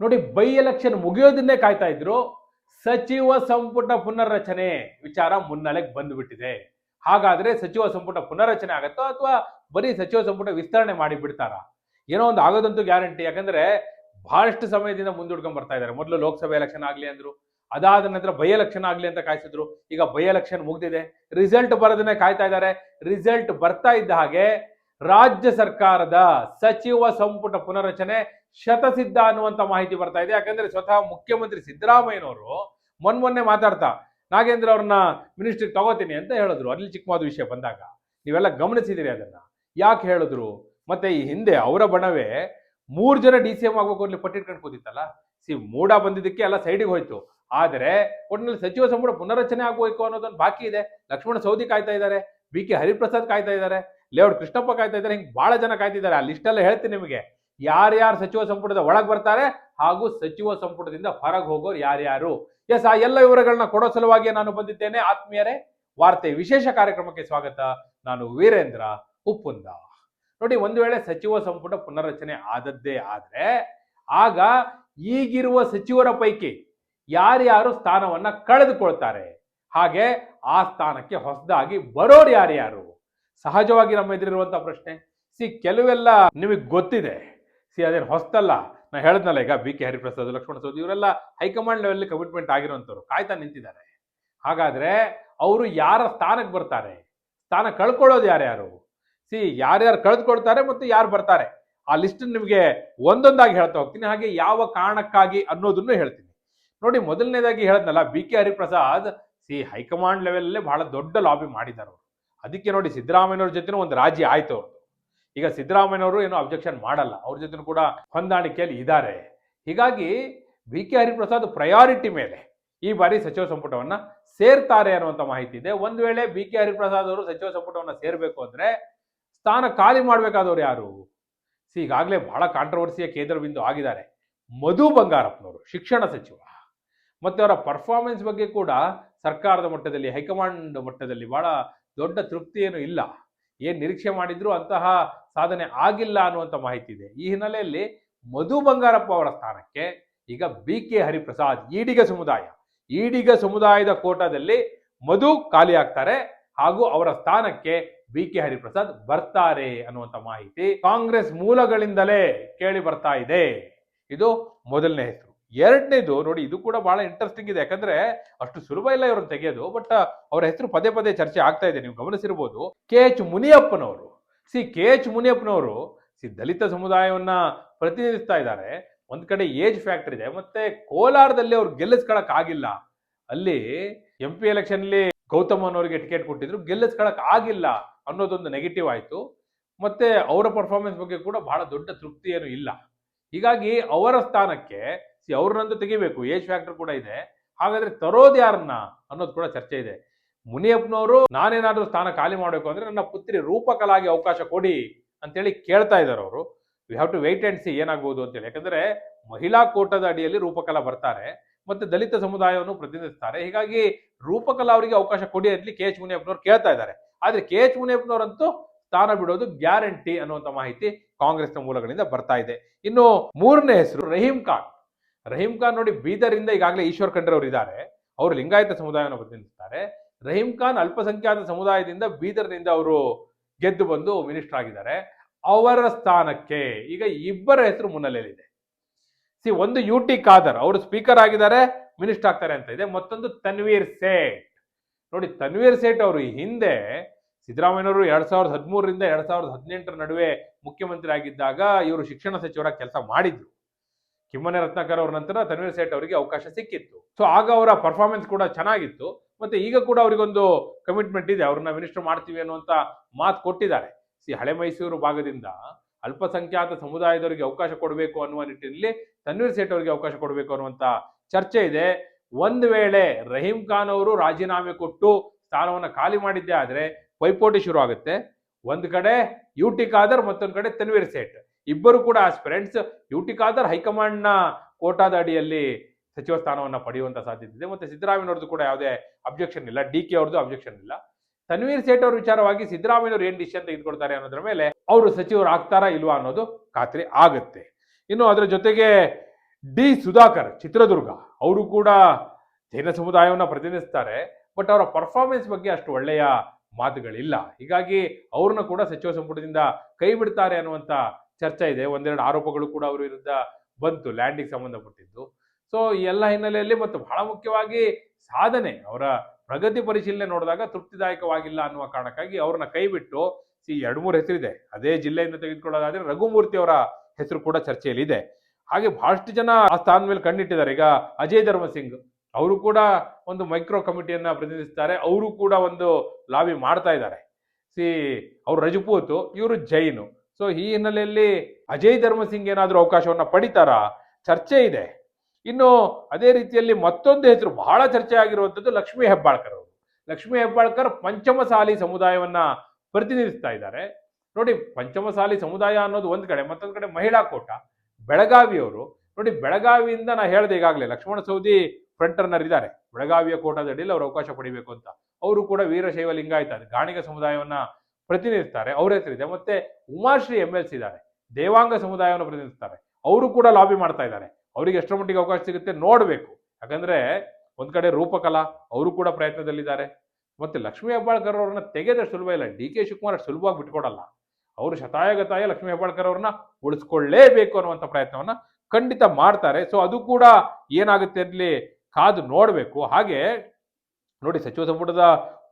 ನೋಡಿ by election ಮುಗಿಯೋದನ್ನೇ ಕಾಯ್ತಾ ಇದ್ರು, ಸಚಿವ ಸಂಪುಟ ಪುನರ್ರಚನೆ ವಿಚಾರ ಮುನ್ನೆಲೆಗೆ ಬಂದ್ಬಿಟ್ಟಿದೆ. ಹಾಗಾದ್ರೆ ಸಚಿವ ಸಂಪುಟ ಪುನರ್ರಚನೆ ಆಗತ್ತೋ ಅಥವಾ ಬರೀ ಸಚಿವ ಸಂಪುಟ ವಿಸ್ತರಣೆ ಮಾಡಿ ಬಿಡ್ತಾರಾ ಏನೋ ಒಂದು ಆಗೋದಂತೂ ಗ್ಯಾರಂಟಿ, ಯಾಕಂದ್ರೆ ಬಹಳಷ್ಟು ಸಮಯದಿಂದ ಮುಂದೂಡ್ಕೊಂಡ್ ಬರ್ತಾ ಇದ್ದಾರೆ. ಮೊದಲು ಲೋಕಸಭೆ ಎಲೆಕ್ಷನ್ ಆಗ್ಲಿ ಅಂದ್ರು, ಅದಾದ ನಂತರ ಬೈ ಎಲೆಕ್ಷನ್ ಆಗ್ಲಿ ಅಂತ ಕಾಯ್ಸಿದ್ರು, ಈಗ ಬೈ ಎಲೆಕ್ಷನ್ ಮುಗ್ದಿದೆ. ರಿಸಲ್ಟ್ ಬರೋದನ್ನೇ ಕಾಯ್ತಾ ಇದ್ದಾರೆ. ರಿಸಲ್ಟ್ ಬರ್ತಾ ಇದ್ದ ಹಾಗೆ ರಾಜ್ಯ ಸರ್ಕಾರದ ಸಚಿವ ಸಂಪುಟ ಪುನರ್ರಚನೆ ಶತಸಿದ್ಧ ಅನ್ನುವಂತ ಮಾಹಿತಿ ಬರ್ತಾ ಇದೆ. ಯಾಕಂದ್ರೆ ಸ್ವತಃ ಮುಖ್ಯಮಂತ್ರಿ ಸಿದ್ದರಾಮಯ್ಯನವರು ಮೊನ್ನೆ ಮಾತಾಡ್ತಾ, ನಾಗೇಂದ್ರ ಅವ್ರನ್ನ ಮಿನಿಸ್ಟ್ರಿಗೆ ತಗೋತೀನಿ ಅಂತ ಹೇಳಿದ್ರು. ಅಲ್ಲಿ ಚಿಕ್ಕಮಾದ ವಿಷಯ ಬಂದಾಗ. ನೀವೆಲ್ಲ ಗಮನಿಸಿದಿರಿ ಅದನ್ನ. ಯಾಕೆ ಹೇಳಿದ್ರು? ಮತ್ತೆ ಈ ಹಿಂದೆ ಅವರ ಬಣವೇ ಮೂರು ಜನ ಡಿ ಸಿ ಎಂ ಆಗ್ಬೇಕು ಅಲ್ಲಿ ಪಟ್ಟಿಟ್ಕೊಂಡು ಕೂತಿತ್ತಲ್ಲ? ಸಿ ಮೂಡ ಬಂದಿದ್ದಕ್ಕೆ ಎಲ್ಲ ಸೈಡಿಗೆ ಹೋಯ್ತು. ಆದರೆ ಒಟ್ಟಿನಲ್ಲಿ ಸಚಿವ ಸಂಪುಟ ಪುನರ್ರಚನೆ ಆಗಬೇಕು ಅನ್ನೋದೊಂದು ಬಾಕಿ ಇದೆ. ಲಕ್ಷ್ಮಣ ಸೌದಿ ಕಾಯ್ತಾ ಇದ್ದಾರೆ. ಬಿ ಕೆ ಹರಿಪ್ರಸಾದ್ ಕಾಯ್ತಾ ಇದ್ದಾರೆ. ಲೇಔಟ್ ಕೃಷ್ಣಪ್ಪ ಕಾಯ್ತಾ ಇದ್ದಾರೆ. ಹಿಂಗೆ ಬಹಳ ಜನ ಕಾಯ್ತಿದ್ದಾರೆ. ಆ ಲಿಸ್ಟ್ ಎಲ್ಲ ಹೇಳ್ತೀನಿ ನಿಮಗೆ. ಯಾರ್ಯಾರು ಸಚಿವ ಸಂಪುಟದ ಒಳಗೆ ಬರ್ತಾರೆ ಹಾಗೂ ಸಚಿವ ಸಂಪುಟದಿಂದ ಹೊರಗೆ ಹೋಗೋರು ಯಾರ್ಯಾರು ಎಸ್, ಆ ಎಲ್ಲ ವಿವರಗಳನ್ನ ಕೊಡೋ ಸಲುವಾಗಿ ನಾನು ಬಂದಿದ್ದೇನೆ. ಆತ್ಮೀಯರೇ, ವಾರ್ತೆ ವಿಶೇಷ ಕಾರ್ಯಕ್ರಮಕ್ಕೆ ಸ್ವಾಗತ. ನಾನು ವೀರೇಂದ್ರ ಉಪ್ಪುಂದ. ನೋಡಿ, ಒಂದು ವೇಳೆ ಸಚಿವ ಸಂಪುಟ ಪುನರ್ರಚನೆ ಆದದ್ದೇ ಆದ್ರೆ, ಆಗ ಈಗಿರುವ ಸಚಿವರ ಪೈಕಿ ಯಾರ್ಯಾರು ಸ್ಥಾನವನ್ನ ಕಳೆದುಕೊಳ್ತಾರೆ? ಹಾಗೆ ಆ ಸ್ಥಾನಕ್ಕೆ ಹೊಸದಾಗಿ ಬರೋರು ಯಾರ್ಯಾರು ಸಹಜವಾಗಿ ನಮ್ಮ ಎದುರಿರುವಂತಹ ಪ್ರಶ್ನೆ. ಸಿ, ಕೆಲವೆಲ್ಲ ನಿಮಗೆ ಗೊತ್ತಿದೆ. ಸಿ ಅದೇನು ಹೊಸ್ತಲ್ಲ. ನಾ ಹೇಳಿದ್ನಲ್ಲ, ಈಗ ಬಿ ಕೆ ಹರಿಪ್ರಸಾದ್, ಲಕ್ಷ್ಮಣ ಸೌದಿ ಇವರೆಲ್ಲ ಹೈಕಮಾಂಡ್ ಲೆವೆಲ್ ಕಮಿಟ್ಮೆಂಟ್ ಆಗಿರುವಂಥವ್ರು ಕಾಯ್ತಾ ನಿಂತಿದ್ದಾರೆ. ಹಾಗಾದ್ರೆ ಅವರು ಯಾರ ಸ್ಥಾನಕ್ಕೆ ಬರ್ತಾರೆ? ಸ್ಥಾನ ಕಳ್ಕೊಳ್ಳೋದು ಯಾರ್ಯಾರು ಸಿ ಯಾರ್ಯಾರು ಕಳೆದುಕೊಳ್ತಾರೆ ಮತ್ತು ಯಾರು ಬರ್ತಾರೆ? ಆ ಲಿಸ್ಟ್ ನಿಮಗೆ ಒಂದೊಂದಾಗಿ ಹೇಳ್ತಾ ಹೋಗ್ತೀನಿ. ಹಾಗೆ ಯಾವ ಕಾರಣಕ್ಕಾಗಿ ಅನ್ನೋದನ್ನು ಹೇಳ್ತೀನಿ. ನೋಡಿ, ಮೊದಲನೇದಾಗಿ ಹೇಳದ್ನಲ್ಲ, B K Hariprasad see, high command ಲೆವೆಲಲ್ಲೇ ಬಹಳ ದೊಡ್ಡ ಲಾಬಿ ಮಾಡಿದ್ದಾರೆ ಅವರು. ಅದಕ್ಕೆ ನೋಡಿ ಸಿದ್ದರಾಮಯ್ಯವ್ರ ಜೊತೆ ಒಂದು ರಾಜಿ ಆಯ್ತು ಅವ್ರದ್ದು ಈಗ ಸಿದ್ದರಾಮಯ್ಯನವರು ಏನೋ ಅಬ್ಜೆಕ್ಷನ್ ಮಾಡಲ್ಲ. ಅವ್ರ ಜೊತೆ ಕೂಡ ಹೊಂದಾಣಿಕೆಯಲ್ಲಿ ಇದ್ದಾರೆ. ಹೀಗಾಗಿ ವಿ ಕೆ ಹರಿಪ್ರಸಾದ್ ಪ್ರಯಾರಿಟಿ ಮೇಲೆ ಈ ಬಾರಿ ಸಚಿವ ಸಂಪುಟವನ್ನ ಸೇರ್ತಾರೆ ಅನ್ನುವಂಥ ಮಾಹಿತಿ ಇದೆ. ಒಂದು ವೇಳೆ ಬಿ ಕೆ ಹರಿಪ್ರಸಾದ್ ಅವರು ಸಚಿವ ಸಂಪುಟವನ್ನ ಸೇರಬೇಕು ಅಂದ್ರೆ ಸ್ಥಾನ ಖಾಲಿ ಮಾಡ್ಬೇಕಾದವ್ರು ಯಾರು? ಸಿ, ಈಗಾಗಲೇ ಬಹಳ ಕಾಂಟ್ರವರ್ಸಿಯ ಕೇಂದ್ರ ಬಿಂದು ಆಗಿದ್ದಾರೆ. ಮಧು ಬಂಗಾರಪ್ಪನವರು, ಶಿಕ್ಷಣ ಸಚಿವ. ಮತ್ತೆ ಅವರ ಪರ್ಫಾರ್ಮೆನ್ಸ್ ಬಗ್ಗೆ ಕೂಡ ಸರ್ಕಾರದ ಮಟ್ಟದಲ್ಲಿ, ಹೈಕಮಾಂಡ್ ಮಟ್ಟದಲ್ಲಿ ಬಹಳ ದೊಡ್ಡ ತೃಪ್ತಿ ಇಲ್ಲ. ಏನ್ ನಿರೀಕ್ಷೆ ಮಾಡಿದ್ರು ಅಂತಹ ಸಾಧನೆ ಆಗಿಲ್ಲ ಅನ್ನುವಂಥ ಮಾಹಿತಿ ಇದೆ. ಈ ಹಿನ್ನೆಲೆಯಲ್ಲಿ ಮಧು ಬಂಗಾರಪ್ಪ ಅವರ ಸ್ಥಾನಕ್ಕೆ ಈಗ ಬಿ ಕೆ ಹರಿಪ್ರಸಾದ್ ಈಡಿಗ ಸಮುದಾಯ. ಈಡಿಗ ಸಮುದಾಯದ ಕೋಟಾದಲ್ಲಿ ಮಧು ಖಾಲಿ ಆಗ್ತಾರೆ ಹಾಗೂ ಅವರ ಸ್ಥಾನಕ್ಕೆ ಬಿ ಕೆ ಹರಿಪ್ರಸಾದ್ ಬರ್ತಾರೆ ಅನ್ನುವಂಥ ಮಾಹಿತಿ ಕಾಂಗ್ರೆಸ್ ಮೂಲಗಳಿಂದಲೇ ಕೇಳಿ ಬರ್ತಾ ಇದೆ. ಇದು ಮೊದಲನೇ ಹೆಸರು. ಎರಡನೇದು ನೋಡಿ ಇದು ಕೂಡ ಬಹಳ ಇಂಟ್ರೆಸ್ಟಿಂಗ್ ಇದೆ. ಯಾಕಂದ್ರೆ ಅಷ್ಟು ಸುಲಭ ಇಲ್ಲ ಇವ್ರನ್ನ ತೆಗೆಯೋದು ಬಟ್ ಅವರ ಹೆಸರು ಪದೇ ಪದೇ ಚರ್ಚೆ ಆಗ್ತಾ ಇದೆ. ನೀವು ಗಮನಿಸಿರ್ಬೋದು, ಕೆ ಎಚ್ ಮುನಿಯಪ್ಪನವರು. ಸಿ, ಕೆ ಎಚ್ ಮುನಿಯಪ್ಪನವರು ಸಿ, ದಲಿತ ಸಮುದಾಯವನ್ನ ಪ್ರತಿನಿಧಿಸ್ತಾ ಇದ್ದಾರೆ. ಒಂದ್ ಕಡೆ ಏಜ್ ಫ್ಯಾಕ್ಟರ್ ಇದೆ, ಮತ್ತೆ ಕೋಲಾರದಲ್ಲಿ ಅವ್ರು ಗೆಲ್ಲಿಸ್ಕೊಳಕ್ ಆಗಿಲ್ಲ. ಅಲ್ಲಿ ಎಂ ಪಿ ಎಲೆಕ್ಷನ್ ಅಲ್ಲಿ ಗೌತಮ್ ಅನ್ನೋರಿಗೆ ಟಿಕೆಟ್ ಕೊಟ್ಟಿದ್ರು, ಗೆಲ್ಲಿಸ್ಕೊಳಕ್ ಆಗಿಲ್ಲ ಅನ್ನೋದೊಂದು ನೆಗೆಟಿವ್ ಆಯ್ತು. ಮತ್ತೆ ಅವರ ಪರ್ಫಾರ್ಮೆನ್ಸ್ ಬಗ್ಗೆ ಕೂಡ ಬಹಳ ದೊಡ್ಡ ತೃಪ್ತಿ ಏನು ಇಲ್ಲ. ಹೀಗಾಗಿ ಅವರ ಸ್ಥಾನಕ್ಕೆ, ಸಿ, ಅವ್ರನ್ನಂತೂ ತೆಗಿಬೇಕು. ಏಜ್ ಫ್ಯಾಕ್ಟರ್ ಕೂಡ ಇದೆ. ಹಾಗಾದ್ರೆ ತರೋದು ಯಾರನ್ನ ಅನ್ನೋದು ಕೂಡ ಚರ್ಚೆ ಇದೆ. ಮುನಿಯಪ್ಪನವರು, ನಾನೇನಾದ್ರೂ ಸ್ಥಾನ ಖಾಲಿ ಮಾಡಬೇಕು ಅಂದ್ರೆ ನನ್ನ ಪುತ್ರಿ ರೂಪಕಲಾಗಿ ಅವಕಾಶ ಕೊಡಿ ಅಂತೇಳಿ ಕೇಳ್ತಾ ಇದ್ದಾರೆ ಅವರು. We have to wait and see ಏನಾಗ್ಬೋದು ಅಂತೇಳಿ. ಯಾಕಂದ್ರೆ ಮಹಿಳಾ ಕೋಟದ ಅಡಿಯಲ್ಲಿ ರೂಪಕಲಾ ಬರ್ತಾರೆ ಮತ್ತೆ ದಲಿತ ಸಮುದಾಯವನ್ನು ಪ್ರತಿನಿಧಿಸ್ತಾರೆ. ಹೀಗಾಗಿ ರೂಪಕಲಾ ಅವರಿಗೆ ಅವಕಾಶ ಕೊಡಿ ಅಂತಲಿ ಕೆ. ಎಚ್. ಮುನಿಯಪ್ಪನವ್ರು ಕೇಳ್ತಾ ಇದ್ದಾರೆ. ಆದ್ರೆ ಕೆ. ಎಚ್. ಮುನಿಯಪ್ಪನವರಂತೂ ಸ್ಥಾನ ಬಿಡೋದು ಗ್ಯಾರಂಟಿ ಅನ್ನುವಂಥ ಮಾಹಿತಿ ಕಾಂಗ್ರೆಸ್ನ ಮೂಲಗಳಿಂದ ಬರ್ತಾ ಇದೆ. ಇನ್ನು ಮೂರನೇ ಹೆಸರು ರಹೀಂ ಖಾನ್. ರಹೀಂ ಖಾನ್ ನೋಡಿ ಬೀದರಿಂದ ಈಗಾಗಲೇ ಈಶ್ವರ್ ಖಂಡ್ರೆ ಅವರು ಇದ್ದಾರೆ. ಅವರು ಲಿಂಗಾಯತ ಸಮುದಾಯವನ್ನು ಪ್ರತಿನಿಧಿಸುತ್ತಾರೆ ರಹೀಂ ಖಾನ್ ಅಲ್ಪಸಂಖ್ಯಾತ ಸಮುದಾಯದಿಂದ ಬೀದರ್ನಿಂದ ಅವರು ಗೆದ್ದು ಬಂದು ಮಿನಿಸ್ಟರ್ ಆಗಿದ್ದಾರೆ. ಅವರ ಸ್ಥಾನಕ್ಕೆ ಈಗ ಇಬ್ಬರ ಹೆಸರು ಮುನ್ನೆಲೆಯಲ್ಲಿದೆ. ಸಿ, ಒಂದು ಯು ಟಿ ಖಾದರ್, ಅವರು ಸ್ಪೀಕರ್ ಆಗಿದ್ದಾರೆ, ಮಿನಿಸ್ಟರ್ ಆಗ್ತಾರೆ ಅಂತ ಇದೆ. ಮತ್ತೊಂದು ತನ್ವೀರ್ ಸೇಠ್. ನೋಡಿ, ತನ್ವೀರ್ ಸೇಠ್ ಅವರು ಹಿಂದೆ ಸಿದ್ದರಾಮಯ್ಯನವರು ಎರಡ್ ಸಾವಿರದ ಹದಿಮೂರರಿಂದ ಎರಡ್ ಸಾವಿರದ ಹದಿನೆಂಟರ ನಡುವೆ ಮುಖ್ಯಮಂತ್ರಿ ಆಗಿದ್ದಾಗ ಇವರು ಶಿಕ್ಷಣ ಸಚಿವರಾಗಿ ಕೆಲಸ ಮಾಡಿದ್ರು. ಕಿಮ್ಮನೆ ರತ್ನಾಕರ್ ಅವರ ನಂತರ ತನ್ವೀರ್ ಸೇಠ್ ಅವರಿಗೆ ಅವಕಾಶ ಸಿಕ್ಕಿತ್ತು. ಸೊ ಆಗ ಅವರ ಪರ್ಫಾರ್ಮೆನ್ಸ್ ಕೂಡ ಚೆನ್ನಾಗಿತ್ತು. ಮತ್ತೆ ಈಗ ಕೂಡ ಅವರಿಗೊಂದು ಕಮಿಟ್ಮೆಂಟ್ ಇದೆ. ಅವ್ರನ್ನ ಮಿನಿಸ್ಟರ್ ಮಾಡ್ತೀವಿ ಅನ್ನುವಂತ ಮಾತು ಕೊಟ್ಟಿದ್ದಾರೆ. ಸಿ, ಹಳೆ ಮೈಸೂರು ಭಾಗದಿಂದ ಅಲ್ಪಸಂಖ್ಯಾತ ಸಮುದಾಯದವರಿಗೆ ಅವಕಾಶ ಕೊಡಬೇಕು ಅನ್ನುವ ನಿಟ್ಟಿನಲ್ಲಿ ತನ್ವೀರ್ ಸೇಠ್ ಅವರಿಗೆ ಅವಕಾಶ ಕೊಡಬೇಕು ಅನ್ನುವಂತ ಚರ್ಚೆ ಇದೆ. ಒಂದು ವೇಳೆ ರಹೀಂ ಖಾನ್ ಅವರು ರಾಜೀನಾಮೆ ಕೊಟ್ಟು ಸ್ಥಾನವನ್ನ ಖಾಲಿ ಮಾಡಿದ್ದೇ ಆದ್ರೆ ಪೈಪೋಟಿ ಶುರು ಆಗುತ್ತೆ. ಒಂದ್ ಕಡೆ ಯು ಟಿ ಖಾದರ್, ಮತ್ತೊಂದ್ ಕಡೆ ತನ್ವೀರ್ ಸೇಠ್. ಇಬ್ಬರು ಕೂಡ ಆಸ್ಪಿರೆಂಟ್ಸ್ ಯು ಟಿ ಖಾದರ್ ಹೈಕಮಾಂಡ್ನ ಕೋಟಾದ ಅಡಿಯಲ್ಲಿ ಸಚಿವ ಸ್ಥಾನವನ್ನ ಪಡೆಯುವಂತ ಸಾಧ್ಯತೆ ಇದೆ. ಮತ್ತೆ ಸಿದ್ದರಾಮಯ್ಯವ್ರದ್ದು ಕೂಡ ಯಾವುದೇ ಅಬ್ಜೆಕ್ಷನ್ ಇಲ್ಲ. ಡಿ ಕೆ ಅವ್ರದ್ದು ಅಬ್ಜೆಕ್ಷನ್ ಇಲ್ಲ. ತನ್ವೀರ್ ಸೇಠ್ ಅವ್ರ ವಿಚಾರವಾಗಿ ಸಿದ್ದರಾಮಯ್ಯವ್ರು ಏನ್ ಡಿಸಿಷನ್ ತೆಗೆದುಕೊಳ್ತಾರೆ ಅನ್ನೋದ್ರ ಮೇಲೆ ಅವರು ಸಚಿವರು ಆಗ್ತಾರಾ ಇಲ್ವಾ ಅನ್ನೋದು ಖಾತ್ರಿ ಆಗುತ್ತೆ. ಇನ್ನು ಅದರ ಜೊತೆಗೆ ಡಿ ಸುಧಾಕರ್, ಚಿತ್ರದುರ್ಗ, ಅವರು ಕೂಡ ಜೈನ ಸಮುದಾಯವನ್ನು ಪ್ರತಿನಿಧಿಸ್ತಾರೆ. ಬಟ್ ಅವರ ಪರ್ಫಾರ್ಮೆನ್ಸ್ ಬಗ್ಗೆ ಅಷ್ಟು ಒಳ್ಳೆಯ ಮಾತುಗಳಿಲ್ಲ. ಹೀಗಾಗಿ ಅವ್ರನ್ನ ಕೂಡ ಸಚಿವ ಸಂಪುಟದಿಂದ ಕೈ ಬಿಡ್ತಾರೆ ಅನ್ನುವಂತ ಚರ್ಚೆ ಇದೆ. ಒಂದೆರಡು ಆರೋಪಗಳು ಕೂಡ ಅವರ ವಿರುದ್ಧ ಬಂತು ಲ್ಯಾಂಡಿಗೆ ಸಂಬಂಧಪಟ್ಟಿದ್ದು. ಸೊ ಈ ಎಲ್ಲ ಹಿನ್ನೆಲೆಯಲ್ಲಿ ಮತ್ತು ಬಹಳ ಮುಖ್ಯವಾಗಿ ಸಾಧನೆ, ಅವರ ಪ್ರಗತಿ ಪರಿಶೀಲನೆ ನೋಡಿದಾಗ ತೃಪ್ತಿದಾಯಕವಾಗಿಲ್ಲ ಅನ್ನುವ ಕಾರಣಕ್ಕಾಗಿ ಅವ್ರನ್ನ ಕೈ ಬಿಟ್ಟು ಈ ಎರಡು ಮೂರು ಹೆಸರಿದೆ. ಅದೇ ಜಿಲ್ಲೆಯಿಂದ ತೆಗೆದುಕೊಳ್ಳೋದಾದ್ರೆ ರಘುಮೂರ್ತಿ ಅವರ ಹೆಸರು ಕೂಡ ಚರ್ಚೆಯಲ್ಲಿ ಇದೆ. ಹಾಗೆ ಬಹಳಷ್ಟು ಜನ ಆ ಸ್ಥಾನ ಮೇಲೆ ಕಣ್ಣಿಟ್ಟಿದ್ದಾರೆ. ಈಗ ಅಜಯ್ ಧರ್ಮ ಸಿಂಗ್ ಅವರು ಕೂಡ ಒಂದು ಮೈಕ್ರೋ ಕಮಿಟಿಯನ್ನ ಪ್ರತಿನಿಧಿಸ್ತಾರೆ. ಅವರು ಕೂಡ ಒಂದು ಲಾಬಿ ಮಾಡ್ತಾ ಇದ್ದಾರೆ. ಸಿ, ಅವರು ರಜಪೂತು, ಇವರು ಜೈನು. ಸೊ, ಈ ಹಿನ್ನೆಲೆಯಲ್ಲಿ ಅಜಯ್ ಧರ್ಮ ಸಿಂಗ್ ಏನಾದರೂ ಅವಕಾಶವನ್ನ ಪಡಿತಾರಾ? ಚರ್ಚೆ ಇದೆ. ಇನ್ನು ಅದೇ ರೀತಿಯಲ್ಲಿ ಮತ್ತೊಂದು ಹೆಸರು ಬಹಳ ಚರ್ಚೆ ಆಗಿರುವಂಥದ್ದು ಲಕ್ಷ್ಮೀ ಹೆಬ್ಬಾಳ್ಕರ್ ಅವರು. ಲಕ್ಷ್ಮೀ ಹೆಬ್ಬಾಳ್ಕರ್ ಪಂಚಮಸಾಲಿ ಸಮುದಾಯವನ್ನ ಪ್ರತಿನಿಧಿಸ್ತಾ ಇದ್ದಾರೆ. ನೋಡಿ, ಪಂಚಮಸಾಲಿ ಸಮುದಾಯ ಅನ್ನೋದು ಒಂದು ಕಡೆ, ಮತ್ತೊಂದು ಕಡೆ ಮಹಿಳಾ ಕೋಟ, ಬೆಳಗಾವಿಯವರು. ನೋಡಿ, ಬೆಳಗಾವಿಯಿಂದ ನಾ ಹೇಳಿದೆ ಈಗಾಗಲೇ, ಲಕ್ಷ್ಮಣ ಸೌದಿ ಫ್ರಂಟ್ ರನ್ನರ್ ಇದ್ದಾರೆ ಬೆಳಗಾವಿಯ ಕೋಟಾದ ಅಡಿಯಲ್ಲಿ ಅವರು ಅವಕಾಶ ಪಡಿಬೇಕು ಅಂತ. ಅವರು ಕೂಡ ವೀರಶೈವ ಲಿಂಗಾಯತ ಗಾಣಿಗ ಸಮುದಾಯವನ್ನ ಪ್ರತಿನಿಧಿಸ್ತಾರೆ. ಅವ್ರ ಹೆಸರಿದೆ ಮತ್ತೆ ಉಮಾಶ್ರೀ ಎಂ ಎಲ್ ಸಿ ಇದ್ದಾರೆ. ದೇವಾಂಗ ಸಮುದಾಯವನ್ನು ಪ್ರತಿನಿಧಿಸ್ತಾರೆ. ಅವರು ಕೂಡ ಲಾಬಿ ಮಾಡ್ತಾ ಇದ್ದಾರೆ. ಅವರಿಗೆ ಎಷ್ಟರ ಮಟ್ಟಿಗೆ ಅವಕಾಶ ಸಿಗುತ್ತೆ ನೋಡಬೇಕು. ಯಾಕಂದ್ರೆ ಒಂದ್ ಕಡೆ ರೂಪಕಲಾ, ಅವರು ಕೂಡ ಪ್ರಯತ್ನದಲ್ಲಿದ್ದಾರೆ. ಮತ್ತೆ ಲಕ್ಷ್ಮೀ ಹೆಬ್ಬಾಳ್ಕರ್ ಅವ್ರನ್ನ ತೆಗೆದ ಸುಲಭ ಇಲ್ಲ. ಡಿ ಕೆ ಶಿವಕುಮಾರ್ ಸುಲಭವಾಗಿ ಬಿಟ್ಕೊಡಲ್ಲ. ಅವರು ಶತಾಯಗತಾಯ ಲಕ್ಷ್ಮೀ ಹೆಬ್ಬಾಳ್ಕರ್ ಅವ್ರನ್ನ ಉಳಿಸ್ಕೊಳ್ಳೇಬೇಕು ಅನ್ನುವಂಥ ಪ್ರಯತ್ನವನ್ನ ಖಂಡಿತ ಮಾಡ್ತಾರೆ. ಸೊ ಅದು ಕೂಡ ಏನಾಗುತ್ತೆ ಅಲ್ಲಿ ಕಾದು ನೋಡಬೇಕು. ಹಾಗೆ ನೋಡಿ ಸಚಿವ ಸಂಪುಟದ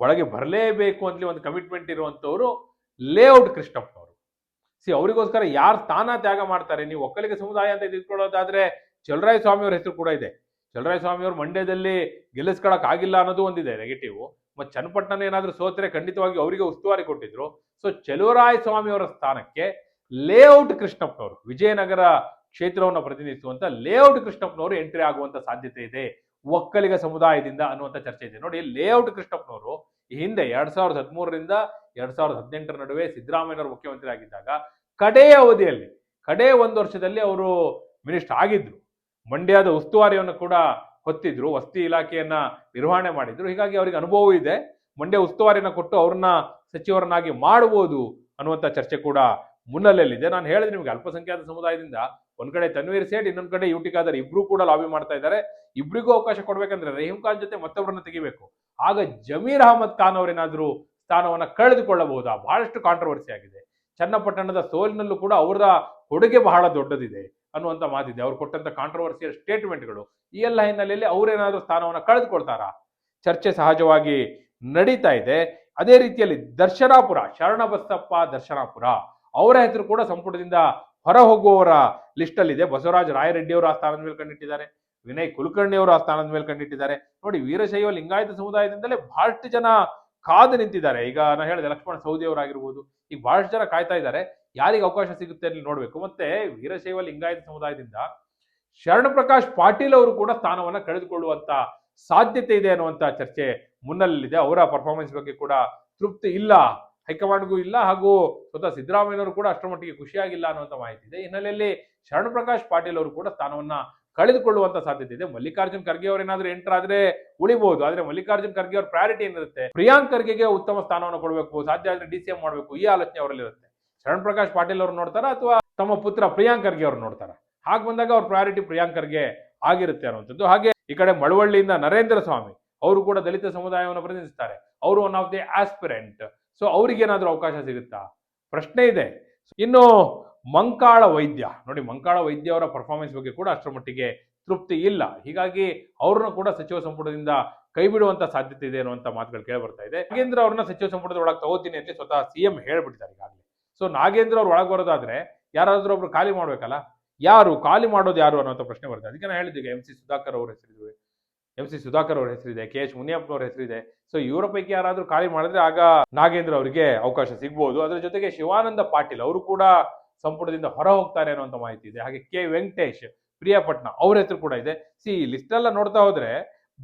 ಒಳಗೆ ಬರಲೇಬೇಕು ಅಂತಲಿ ಒಂದು ಕಮಿಟ್ಮೆಂಟ್ ಇರುವಂತವರು ಲೇಔಟ್ ಕೃಷ್ಣಪ್ಪನವರು. ಸಿ, ಅವರಿಗೋಸ್ಕರ ಯಾರು ಸ್ಥಾನ ತ್ಯಾಗ ಮಾಡ್ತಾರೆ? ನೀವು ಒಕ್ಕಲಿಗ ಸಮುದಾಯ ಅಂತ ತಿಳ್ಕೊಳ್ಳೋದಾದ್ರೆ ಚಲರಾಯ ಸ್ವಾಮಿ ಅವ್ರ ಹೆಸರು ಕೂಡ ಇದೆ. ಚಲರಾಯ ಸ್ವಾಮಿ ಅವರು ಮಂಡ್ಯದಲ್ಲಿ ಆಗಿಲ್ಲ ಅನ್ನೋದು ಒಂದಿದೆ ನೆಗೆಟಿವ್ ಮತ್ತು ಚನ್ನಪಟ್ಟಣ ಏನಾದರೂ ಸೋತ್ರೆ ಖಂಡಿತವಾಗಿ ಅವರಿಗೆ ಉಸ್ತುವಾರಿ ಕೊಟ್ಟಿದ್ರು. ಸೊ ಚಲುವರಾಯ ಸ್ವಾಮಿ ಅವರ ಸ್ಥಾನಕ್ಕೆ ಲೇಔಟ್ ಕೃಷ್ಣಪ್ಪನವರು, ವಿಜಯನಗರ ಕ್ಷೇತ್ರವನ್ನು ಪ್ರತಿನಿಧಿಸುವಂಥ ಲೇಔಟ್ ಕೃಷ್ಣಪ್ಪನವರು ಎಂಟ್ರಿ ಆಗುವಂತ ಸಾಧ್ಯತೆ ಇದೆ. ಒಕ್ಕಲಿಗ ಸಮುದಾಯದಿಂದ ಅನ್ನುವಂಥ ಚರ್ಚೆ ಇದೆ. ನೋಡಿ ಲೇಔಟ್ ಕೃಷ್ಣಪ್ಪನವರು ಈ ಹಿಂದೆ ಎರಡ್ ಸಾವಿರದ ಹದಿಮೂರರಿಂದ ಎರಡ್ ಸಾವಿರದ ಹದಿನೆಂಟರ ನಡುವೆ ಸಿದ್ದರಾಮಯ್ಯನವರು ಮುಖ್ಯಮಂತ್ರಿ ಆಗಿದ್ದಾಗ ಕಡೆಯ ಅವಧಿಯಲ್ಲಿ, ಕಡೆ ಒಂದು ವರ್ಷದಲ್ಲಿ ಅವರು ಮಿನಿಸ್ಟರ್ ಆಗಿದ್ರು. ಮಂಡ್ಯದ ಉಸ್ತುವಾರಿಯನ್ನು ಕೂಡ ಹೊತ್ತಿದ್ರು, ವಸತಿ ಇಲಾಖೆಯನ್ನ ನಿರ್ವಹಣೆ ಮಾಡಿದ್ರು. ಹೀಗಾಗಿ ಅವರಿಗೆ ಅನುಭವ ಇದೆ. ಮಂಡ್ಯ ಉಸ್ತುವಾರಿನ ಕೊಟ್ಟು ಅವ್ರನ್ನ ಸಚಿವರನ್ನಾಗಿ ಮಾಡಬಹುದು ಅನ್ನುವಂಥ ಚರ್ಚೆ ಕೂಡ ಮುನ್ನೆಲೆಯಲ್ಲಿದೆ. ನಾನು ಹೇಳಿದೆ ನಿಮಗೆ ಅಲ್ಪಸಂಖ್ಯಾತ ಸಮುದಾಯದಿಂದ ಒಂದ್ ಕಡೆ ತನ್ವೀರ್ ಸೇಠ್, ಇನ್ನೊಂದ್ ಕಡೆ ಯುಟಿ ಖಾದರ್ ಇಬ್ರು ಕೂಡ ಲಾಬಿ ಮಾಡ್ತಾ ಇದ್ದಾರೆ ಇಬ್ರಿಗೂ ಅವಕಾಶ ಕೊಡ್ಬೇಕಂದ್ರೆ ರಹೀಮ್ ಖಾನ್ ಜೊತೆ ಮತ್ತೊಬ್ಬರನ್ನ ತೆಗಿಬೇಕು. ಆಗ ಜಮೀರ್ ಅಹಮದ್ ಖಾನ್ ಅವರೇನಾದ್ರೂ ಸ್ಥಾನವನ್ನ ಕಳೆದುಕೊಳ್ಳಬಹುದಾ? ಬಹಳಷ್ಟು ಕಾಂಟ್ರವರ್ಸಿ ಆಗಿದೆ. ಚನ್ನಪಟ್ಟಣದ ಸೋಲಿನಲ್ಲೂ ಕೂಡ ಅವರ ಕೊಡುಗೆ ಬಹಳ ದೊಡ್ಡದಿದೆ ಅನ್ನುವಂತ ಮಾತಿದೆ. ಅವ್ರು ಕೊಟ್ಟಂತ ಕಾಂಟ್ರವರ್ಸಿಯಲ್ ಸ್ಟೇಟ್ಮೆಂಟ್ಗಳು ಈ ಎಲ್ಲ ಹಿನ್ನೆಲೆಯಲ್ಲಿ ಅವರೇನಾದ್ರೂ ಸ್ಥಾನವನ್ನ ಕಳೆದುಕೊಳ್ತಾರಾ? ಚರ್ಚೆ ಸಹಜವಾಗಿ ನಡೀತಾ ಇದೆ. ಅದೇ ರೀತಿಯಲ್ಲಿ ದರ್ಶನಾಪುರ, ಶರಣಬಸಪ್ಪ ದರ್ಶನಾಪುರ, ಅವರ ಹೆಸರು ಕೂಡ ಸಂಪುಟದಿಂದ ಹೊರ ಹೋಗುವವರ ಲಿಸ್ಟಲ್ಲಿದೆ ಬಸವರಾಜ ರಾಯರೆಡ್ಡಿ ಅವರು ಆ ಸ್ಥಾನದ ಮೇಲೆ ಕಂಡಿಟ್ಟಿದ್ದಾರೆ. ವಿನಯ್ ಕುಲಕರ್ಣಿ ಅವರು ಆ ಸ್ಥಾನದ ಮೇಲೆ ಕಂಡಿಟ್ಟಿದ್ದಾರೆ. ನೋಡಿ, ವೀರಶೈವ ಲಿಂಗಾಯತ ಸಮುದಾಯದಿಂದಲೇ ಬಹಳಷ್ಟು ಜನ ಕಾದು ನಿಂತಿದ್ದಾರೆ. ಈಗ ನಾನು ಹೇಳಿದೆ, ಲಕ್ಷ್ಮಣ ಸೌದಿ ಅವರಾಗಿರ್ಬೋದು. ಈಗ ಬಹಳಷ್ಟು ಜನ ಕಾಯ್ತಾ ಇದ್ದಾರೆ. ಯಾರಿಗೆ ಅವಕಾಶ ಸಿಗುತ್ತೆ ಅಲ್ಲಿ ನೋಡ್ಬೇಕು. ಮತ್ತೆ ವೀರಶೈವ ಲಿಂಗಾಯತ ಸಮುದಾಯದಿಂದ ಶರಣ ಪ್ರಕಾಶ್ ಪಾಟೀಲ್ ಅವರು ಕೂಡ ಸ್ಥಾನವನ್ನ ಕಳೆದುಕೊಳ್ಳುವಂತ ಸಾಧ್ಯತೆ ಇದೆ ಅನ್ನುವಂತ ಚರ್ಚೆ ಮುನ್ನಲ್ಲಿದೆ ಅವರ ಪರ್ಫಾರ್ಮೆನ್ಸ್ ಬಗ್ಗೆ ಕೂಡ ತೃಪ್ತಿ ಇಲ್ಲ. ಹೈಕಮಾಂಡ್ಗೂ ಇಲ್ಲ, ಹಾಗೂ ಸ್ವತಃ ಸಿದ್ದರಾಮಯ್ಯನವರು ಕೂಡ ಅಷ್ಟರ ಮಟ್ಟಿಗೆ ಖುಷಿಯಾಗಿಲ್ಲ ಅನ್ನುವಂಥ ಮಾಹಿತಿ ಇದೆ. ಹಿನ್ನೆಲೆಯಲ್ಲಿ ಶರಣ್ ಪ್ರಕಾಶ್ ಪಾಟೀಲ್ ಅವರು ಕೂಡ ಸ್ಥಾನವನ್ನ ಕಳೆದುಕೊಳ್ಳುವಂತ ಸಾಧ್ಯತೆ ಇದೆ. ಮಲ್ಲಿಕಾರ್ಜುನ್ ಖರ್ಗೆ ಅವರೇನಾದ್ರೂ ಎಂಟರ್ ಆದ್ರೆ ಉಳಿಬಹುದು ಆದ್ರೆ ಮಲ್ಲಿಕಾರ್ಜುನ್ ಖರ್ಗೆ ಅವ್ರ ಪ್ರಾರಿಟಿ ಏನಿರುತ್ತೆ? ಪ್ರಿಯಾಂಕ್ ಖರ್ಗೆಗೆ ಉತ್ತಮ ಸ್ಥಾನವನ್ನು ಕೊಡಬೇಕು, ಸಾಧ್ಯ ಆದ್ರೆ ಡಿ ಸಿ ಮಾಡಬೇಕು, ಈ ಆಲೋಚನೆ ಅವರಲ್ಲಿರುತ್ತೆ. ಶರಣ್ ಪ್ರಕಾಶ್ ಪಾಟೀಲ್ ಅವರು ನೋಡ್ತಾರ ಅಥವಾ ತಮ್ಮ ಪುತ್ರ ಪ್ರಿಯಾಂಕ್ ಖರ್ಗೆ ಅವ್ರು ನೋಡ್ತಾರ? ಹಾಗೆ ಬಂದಾಗ ಅವ್ರ ಪ್ರಯಾರಿಟಿ ಪ್ರಿಯಾಂಕ್ ಖರ್ಗೆ ಆಗಿರುತ್ತೆ ಅನ್ನುವಂಥದ್ದು. ಹಾಗೆ ಈ ಕಡೆ ಮಳವಳ್ಳಿಯಿಂದ ನರೇಂದ್ರ ಸ್ವಾಮಿ, ಅವರು ಕೂಡ ದಲಿತ ಸಮುದಾಯವನ್ನು ಪ್ರತಿನಿಧಿಸ್ತಾರೆ. ಅವರು one of the aspirant so ಅವರಿಗೇನಾದರೂ ಅವಕಾಶ ಸಿಗುತ್ತಾ? ಪ್ರಶ್ನೆ ಇದೆ. ಇನ್ನು ಮಂಕಾಳ ವೈದ್ಯ, ನೋಡಿ ಮಂಕಾಳ ವೈದ್ಯ ಅವರ ಪರ್ಫಾರ್ಮೆನ್ಸ್ ಬಗ್ಗೆ ಕೂಡ ಅಷ್ಟರ ಮಟ್ಟಿಗೆ ತೃಪ್ತಿ ಇಲ್ಲ. ಹೀಗಾಗಿ ಅವ್ರನ್ನ ಕೂಡ ಸಚಿವ ಸಂಪುಟದಿಂದ ಕೈ ಬಿಡುವಂತ ಸಾಧ್ಯತೆ ಇದೆ ಅನ್ನುವಂತ ಮಾತುಗಳು ಕೇಳಿ ಬರ್ತಾ ಇದೆ. ನಾಗೇಂದ್ರ ಅವ್ರನ್ನ ಸಚಿವ ಸಂಪುಟದ ಒಳಗೆ ತಗೋತೀನಿ ಅಂತ ಸ್ವತಃ ಸಿಎಂ ಹೇಳ್ಬಿಟ್ಟಿದ್ದಾರೆ ಈಗಾಗಲೇ. ಸೊ ನಾಗೇಂದ್ರ ಅವ್ರು ಒಳಗೆ ಬರೋದಾದ್ರೆ ಯಾರಾದ್ರೂ ಒಬ್ರು ಖಾಲಿ ಮಾಡ್ಬೇಕಲ್ಲ? ಯಾರು? ಖಾಲಿ ಮಾಡೋದು ಯಾರು ಅನ್ನೋಂಥ ಪ್ರಶ್ನೆ ಬರ್ತದೆ. ಅದಕ್ಕೆ ನಾನು ಹೇಳಿದ್ದೀಗ ಎಂ ಸಿ ಸುಧಾಕರ್ ಅವ್ರ ಹೆಸರಿದೆ ಎಂ ಸಿ ಸುಧಾಕರ್ ಅವ್ರ ಹೆಸರಿದೆ, ಕೆ ಎಚ್ ಮುನಿಯಪ್ಪನವ್ರ ಹೆಸರಿದೆ. ಸೊ ಇವರ ಪೈಕಿ ಯಾರಾದರೂ ಖಾಲಿ ಮಾಡಿದ್ರೆ ಆಗ ನಾಗೇಂದ್ರ ಅವರಿಗೆ ಅವಕಾಶ ಸಿಗ್ಬೋದು. ಅದರ ಜೊತೆಗೆ ಶಿವಾನಂದ ಪಾಟೀಲ್ ಅವರು ಕೂಡ ಸಂಪುಟದಿಂದ ಹೊರ ಹೋಗ್ತಾರೆ ಅನ್ನುವಂಥ ಮಾಹಿತಿ ಇದೆ. ಹಾಗೆ ಕೆ ವೆಂಕಟೇಶ್ ಪ್ರಿಯಾಪಟ್ನ ಅವ್ರ ಹೆಸರು ಕೂಡ ಇದೆ. ಸಿ ಲಿಸ್ಟ್ ಎಲ್ಲ ನೋಡ್ತಾ ಹೋದ್ರೆ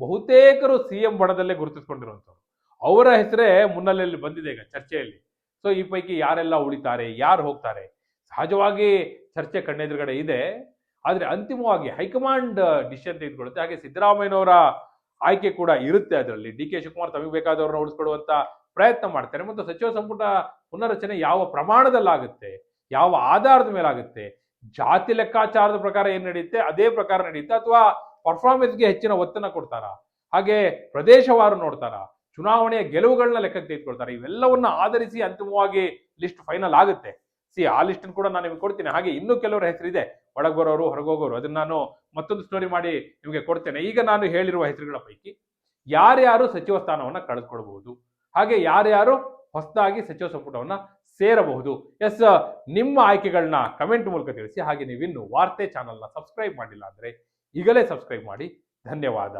ಬಹುತೇಕರು ಸಿ ಎಂ ಬಣದಲ್ಲೇ ಗುರುತಿಸ್ಕೊಂಡಿರುವಂಥವ್ರು. ಅವರ ಹೆಸರೇ ಮುನ್ನೆಲೆಯಲ್ಲಿ ಬಂದಿದೆ ಈಗ ಚರ್ಚೆಯಲ್ಲಿ. ಸೊ ಈ ಪೈಕಿ ಯಾರೆಲ್ಲ ಉಳಿತಾರೆ, ಯಾರು ಹೋಗ್ತಾರೆ? ಸಹಜವಾಗಿ ಚರ್ಚೆ ಕಣ್ಣೆದುರುಗಡೆ ಇದೆ. ಆದ್ರೆ ಅಂತಿಮವಾಗಿ ಹೈಕಮಾಂಡ್ ಡಿಸಿಷನ್ ತೆಗೆದುಕೊಳ್ಳುತ್ತೆ. ಹಾಗೆ ಸಿದ್ದರಾಮಯ್ಯನವರ ಆಯ್ಕೆ ಕೂಡ ಇರುತ್ತೆ ಅದರಲ್ಲಿ. ಡಿ ಕೆ ಶಿವಕುಮಾರ್ ತಮಗೆ ಬೇಕಾದವ್ರನ್ನ ಉಳಿಸ್ಕೊಡುವಂತ ಪ್ರಯತ್ನ ಮಾಡ್ತಾರೆ. ಮತ್ತು ಸಚಿವ ಸಂಪುಟ ಪುನರ್ರಚನೆ ಯಾವ ಪ್ರಮಾಣದಲ್ಲಾಗುತ್ತೆ, ಯಾವ ಆಧಾರದ ಮೇಲಾಗುತ್ತೆ, ಜಾತಿ ಲೆಕ್ಕಾಚಾರದ ಪ್ರಕಾರ ಏನು ನಡೆಯುತ್ತೆ, ಅದೇ ಪ್ರಕಾರ ನಡೆಯುತ್ತೆ, ಅಥವಾ ಪರ್ಫಾರ್ಮೆನ್ಸ್ಗೆ ಹೆಚ್ಚಿನ ಒತ್ತನ್ನು ಕೊಡ್ತಾರ? ಹಾಗೆ ಪ್ರದೇಶವಾರು ನೋಡ್ತಾರ? ಚುನಾವಣೆಯ ಗೆಲುವುಗಳನ್ನ ಲೆಕ್ಕಕ್ಕೆ ತೆಗೆದುಕೊಳ್ತಾರೆ? ಇವೆಲ್ಲವನ್ನ ಆಧರಿಸಿ ಅಂತಿಮವಾಗಿ ಲಿಸ್ಟ್ ಫೈನಲ್ ಆಗುತ್ತೆ. ಸಿ ಆ ಲಿಸ್ಟ್ ಕೂಡ ನಾನು ನಿಮ್ಗೆ ಕೊಡ್ತೀನಿ. ಹಾಗೆ ಇನ್ನೂ ಕೆಲವರ ಹೆಸರಿದೆ. ಒಳಗ್ ಬರೋರು ಹೊರಗೋಗೋರು ಅದನ್ನ ನಾನು ಮತ್ತೊಂದು ಸ್ಟೋರಿ ಮಾಡಿ ನಿಮಗೆ ಕೊಡ್ತೇನೆ. ಈಗ ನಾನು ಹೇಳಿರುವ ಹೆಸರುಗಳ ಪೈಕಿ ಯಾರ್ಯಾರು ಸಚಿವ ಸ್ಥಾನವನ್ನು ಕಳೆದುಕೊಳ್ಬಹುದು ಹಾಗೆ ಯಾರ್ಯಾರು ಹೊಸದಾಗಿ ಸಚಿವ ಸಂಪುಟವನ್ನು ಸೇರಬಹುದು? ಎಸ್ ನಿಮ್ಮ ಆಯ್ಕೆಗಳನ್ನ ಕಮೆಂಟ್ ಮೂಲಕ ತಿಳಿಸಿ. ಹಾಗೆ ನೀವಿನ್ನು ವಾರ್ತೆ ಚಾನಲ್ನ ಸಬ್ಸ್ಕ್ರೈಬ್ ಮಾಡಿಲ್ಲ ಅಂದರೆ ಈಗಲೇ ಸಬ್ಸ್ಕ್ರೈಬ್ ಮಾಡಿ. ಧನ್ಯವಾದ.